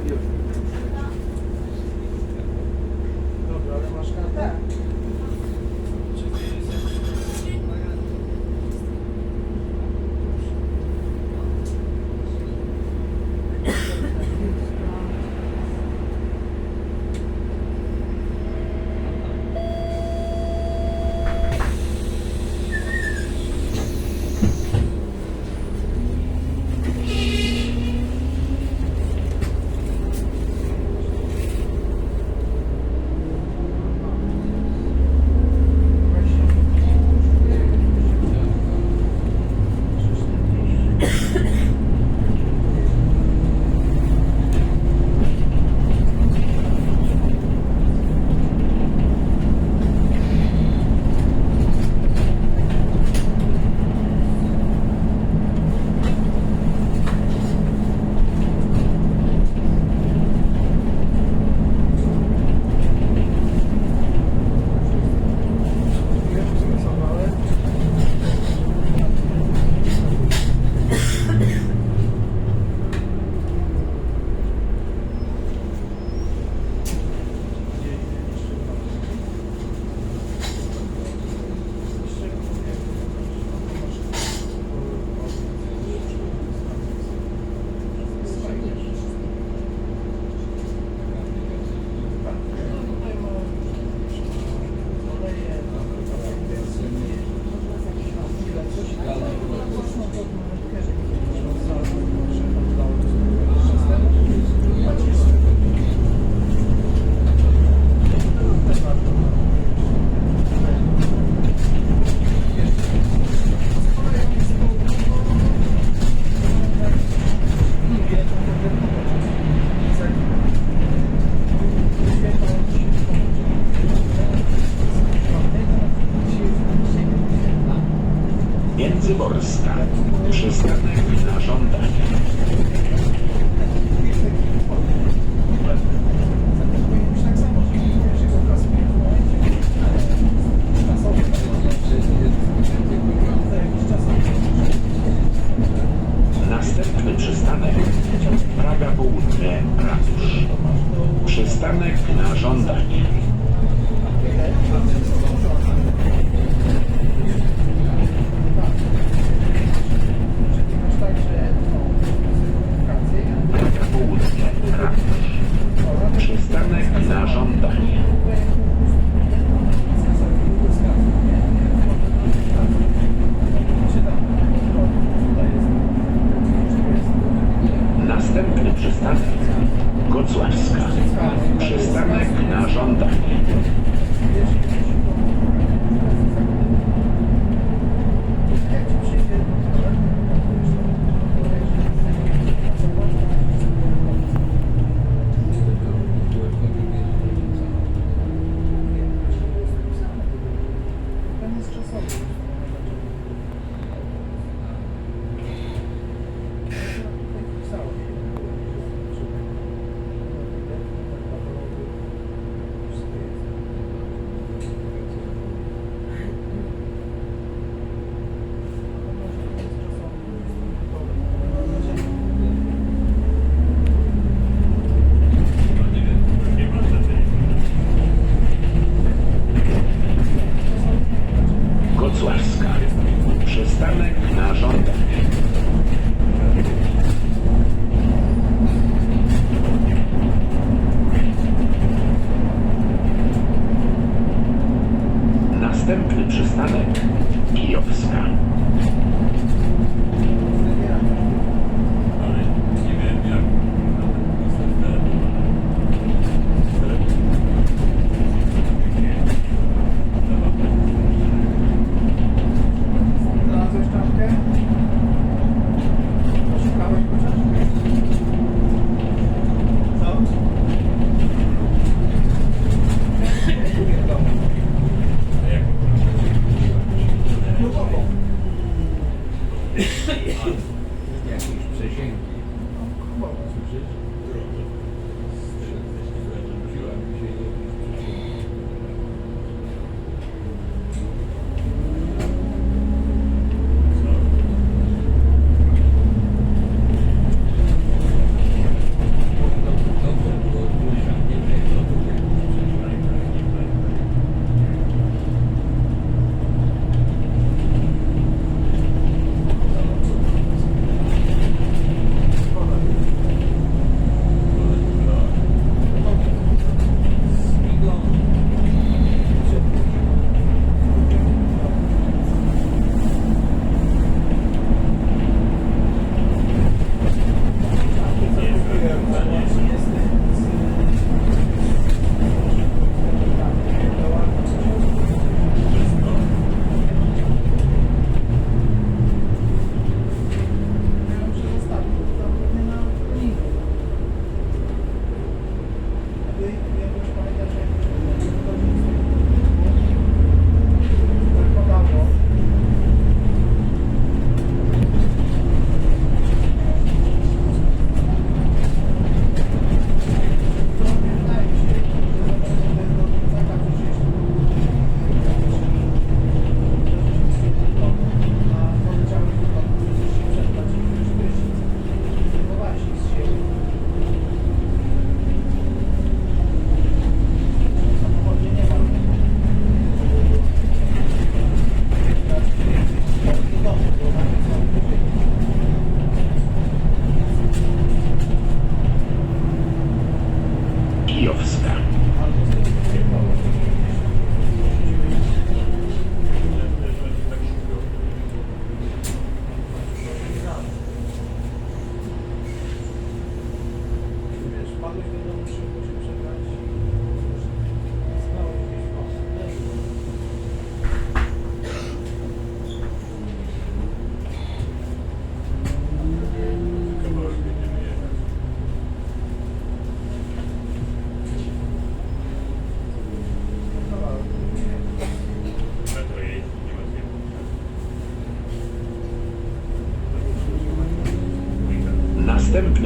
Dios. Międzyborska. Przystanek na żądanie. Następny przystanek Praga Południe Ratusz. Przystanek na żądanie. Praga Południe Ratusz. Przystanek na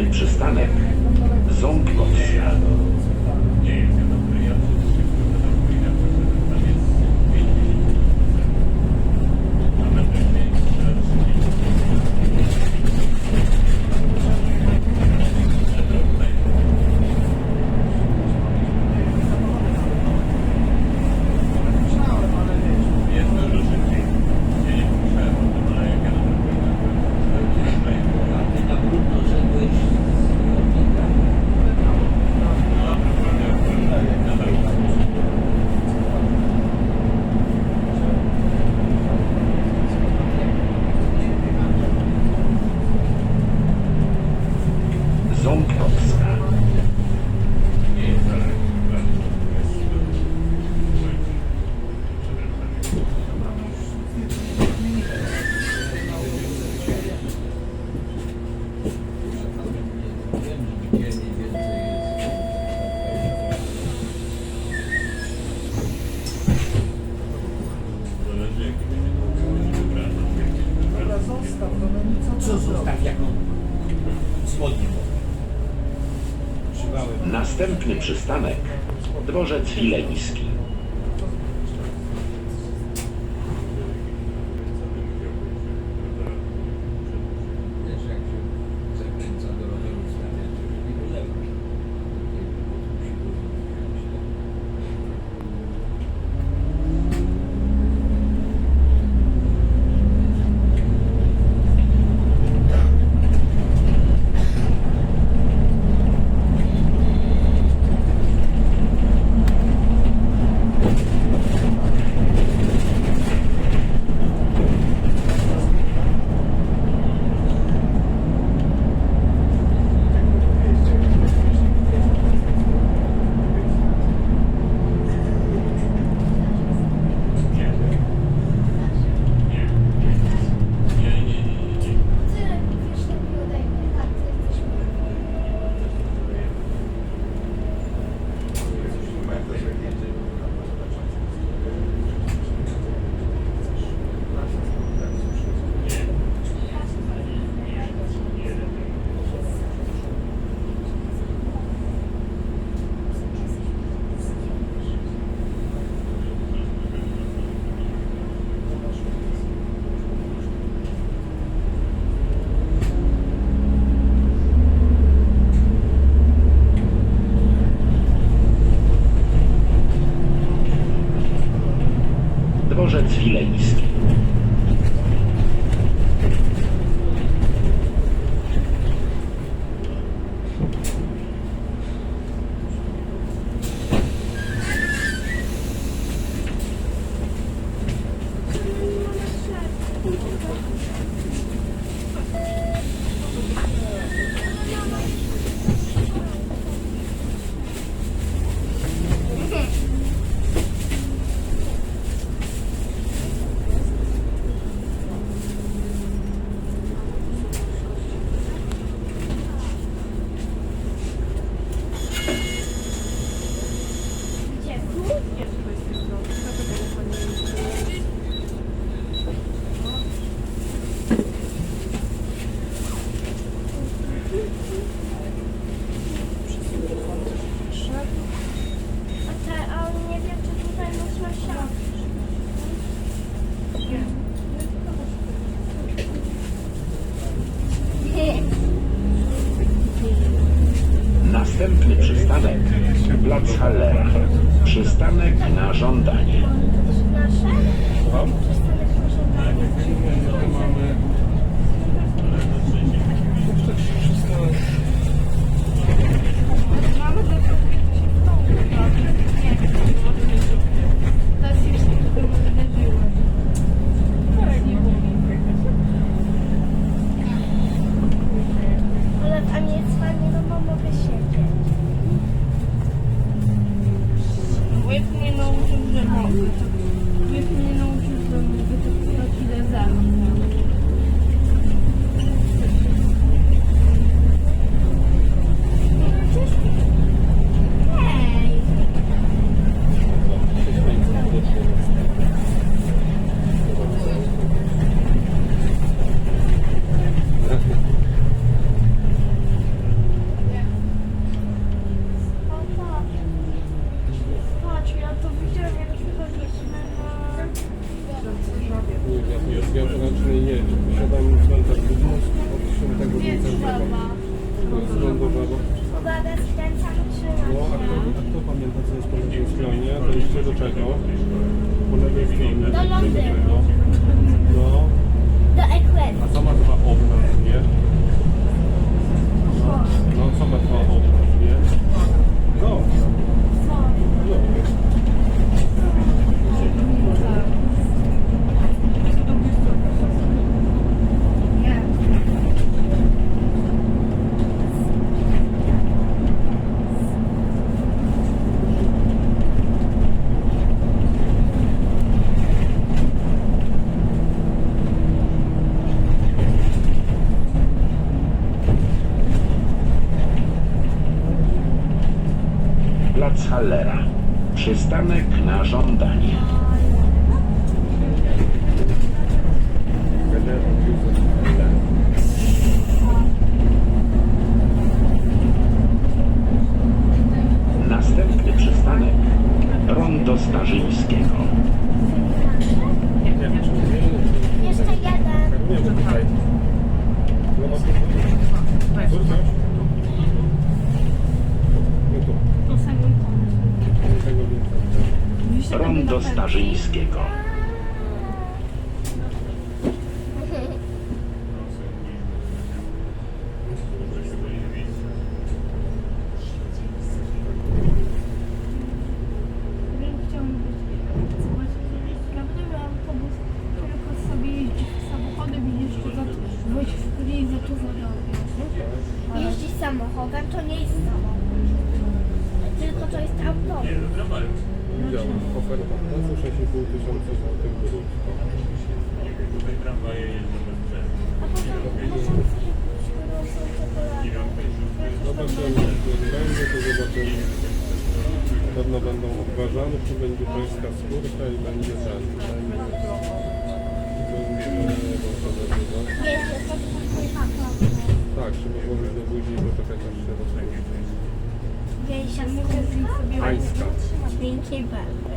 przystanek Ząbko. Co zostaw jaką? Następny przystanek dworzec Wileński. Przystanek Platzhalle. Przystanek na żądanie. Hallera. Przystanek na żądanie. Następny przystanek Rondo Starzyńskiego. Jeszcze jeden. Rondo Starzyńskiego. Ai, ah, então. Bem quebrada.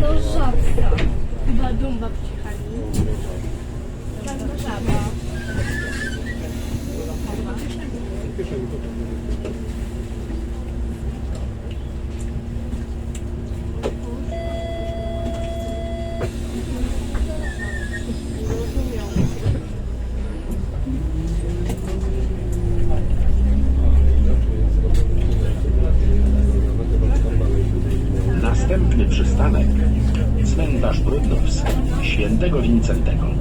Do żabca. Chyba dumba przyjechali. Żadna żaba. minsan, teka,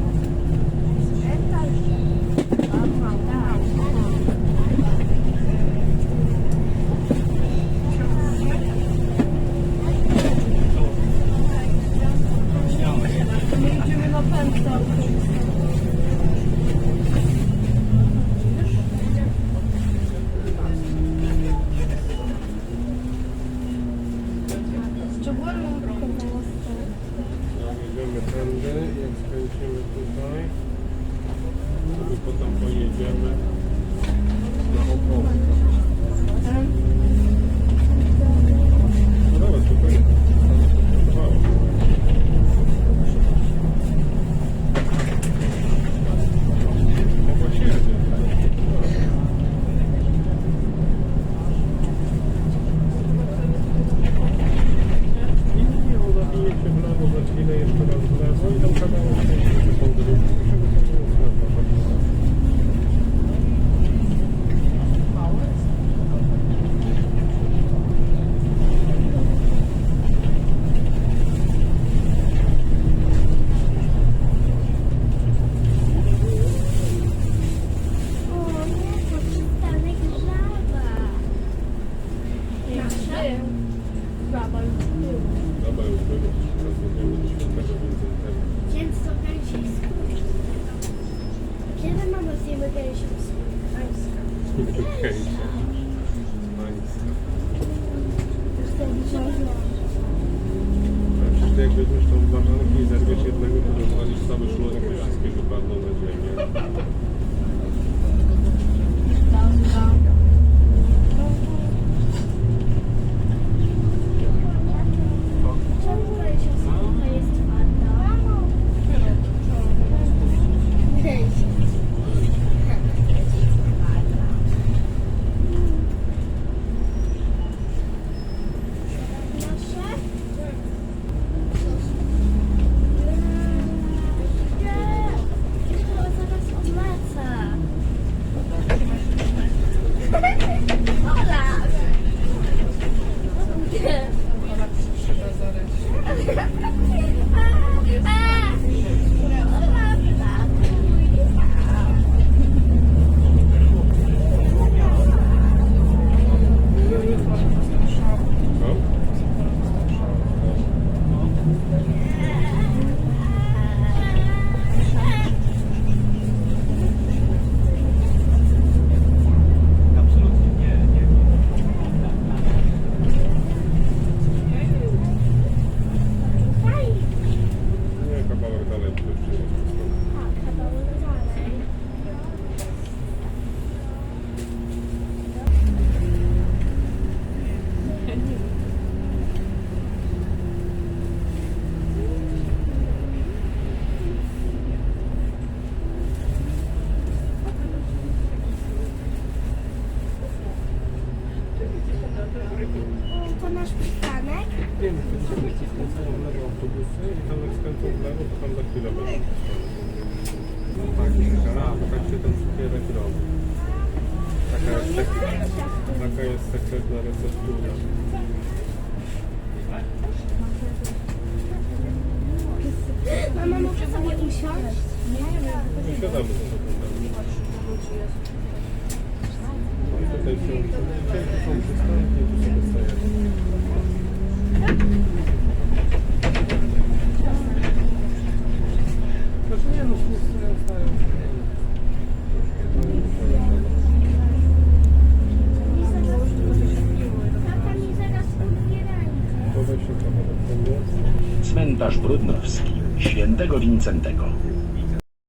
いいですね。Taka jest, taka jest sekretna receptura. Mama, może sobie usiąść? Nie, Siadamy do tego. I tutaj są przestajki, tu są przestajki, tu są przestajki. Znaczy nie no, nie stają. Ołtarz Brudnowski Świętego Wincentego.